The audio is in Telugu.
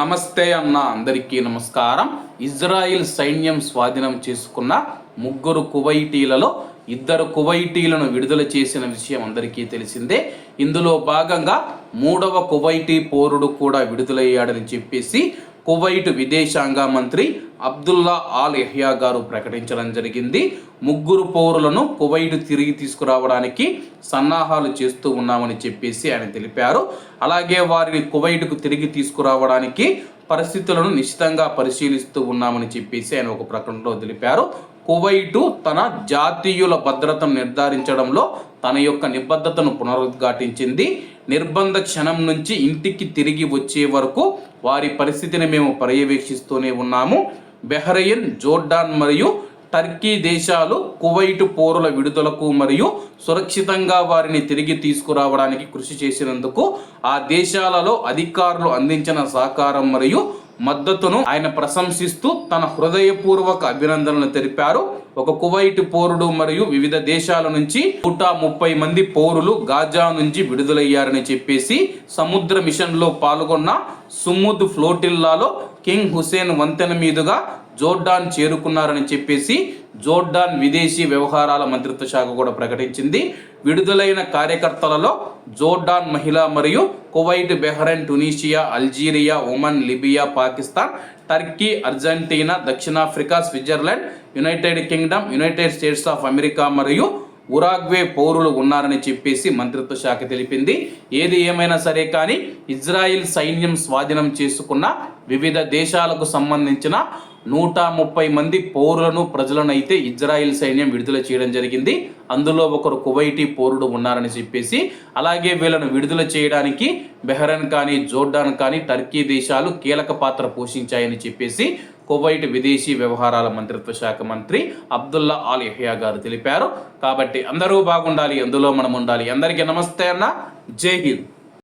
నమస్తే అన్న అందరికీ నమస్కారం. ఇజ్రాయిల్ సైన్యం స్వాధీనం చేసుకున్న ముగ్గురు కువైటీలలో ఇద్దరు కువైటీలను విడుదల చేసిన విషయం అందరికీ తెలిసిందే. ఇందులో భాగంగా మూడవ కువైటీ పౌరుడు కూడా విడుదలయ్యాడని చెప్పేసి కువైట్ విదేశాంగ మంత్రి అబ్దుల్లా ఆల్ ఎహ్యా గారు ప్రకటించడం జరిగింది. ముగ్గురు పౌరులను కువైట్ తిరిగి తీసుకురావడానికి సన్నాహాలు చేస్తూ ఉన్నామని చెప్పేసి ఆయన తెలిపారు. అలాగే వారిని కువైట్కు తిరిగి తీసుకురావడానికి పరిస్థితులను నిశ్చితంగా పరిశీలిస్తూ ఉన్నామని చెప్పేసి ఆయన ఒక ప్రకటనలో తెలిపారు. కువైటు తన జాతీయుల భద్రతను నిర్ధారించడంలో తన యొక్క నిబద్ధతను పునరుద్ఘాటించింది. నిర్బంధ క్షణం నుంచి ఇంటికి తిరిగి వచ్చే వరకు వారి పరిస్థితిని మేము పర్యవేక్షిస్తూనే ఉన్నాము. బెహ్రయిన్ జోర్డాన్ మరియు టర్కీ దేశాలు కువైట్ పోరుల విడుదలకు మరియు సురక్షితంగా వారిని తిరిగి తీసుకురావడానికి కృషి చేసినందుకు ఆ దేశాలలో అధికారులు అందించిన సహకారం మరియు మద్దతును ఆయన ప్రశంసిస్తూ తన హృదయపూర్వక అభినందనలు తెలిపారు. ఒక కువైట్ పౌరుడు మరియు వివిధ దేశాల నుంచి నూట ముప్పై మంది పౌరులు గాజా నుంచి విడుదలయ్యారని చెప్పేసి సముద్ర మిషన్లో పాల్గొన్న సుముద్ ఫ్లోటిల్లాలో కింగ్ హుసేన్ వంతెన మీదుగా జోర్డాన్ చేరుకున్నారని చెప్పేసి జోర్డాన్ విదేశీ వ్యవహారాల మంత్రిత్వ శాఖ కూడా ప్రకటించింది. విడుదలైన కార్యకర్తలలో జోర్డాన్ మహిళ మరియు Kuwait Bahrain Tunisia Algeria Oman Libya Pakistan Turkey Argentina దక్షిణాఫ్రికా Switzerland United Kingdom United States of America మరియు ఉరాగ్వే పౌరులు ఉన్నారని చెప్పేసి మంత్రిత్వ శాఖ తెలిపింది. ఏది ఏమైనా సరే కానీ ఇజ్రాయిల్ సైన్యం స్వాధీనం చేసుకున్న వివిధ దేశాలకు సంబంధించిన నూట ముప్పై మంది పౌరులను ప్రజలను అయితే ఇజ్రాయిల్ సైన్యం విడుదల చేయడం జరిగింది. అందులో ఒకరు కువైటీ పౌరుడు ఉన్నారని చెప్పేసి అలాగే వీళ్ళను విడుదల చేయడానికి బెహ్రెన్ కానీ జోర్డాన్ కానీ టర్కీ దేశాలు కీలక పాత్ర పోషించాయని చెప్పేసి కువైట్ విదేశీ వ్యవహారాల మంత్రిత్వ శాఖ మంత్రి అబ్దుల్లా ఆల్ యహియా గారు తెలిపారు. కాబట్టి అందరూ బాగుండాలి అందులో మనం ఉండాలి. అందరికీ నమస్తే అన్న. జై హింద్.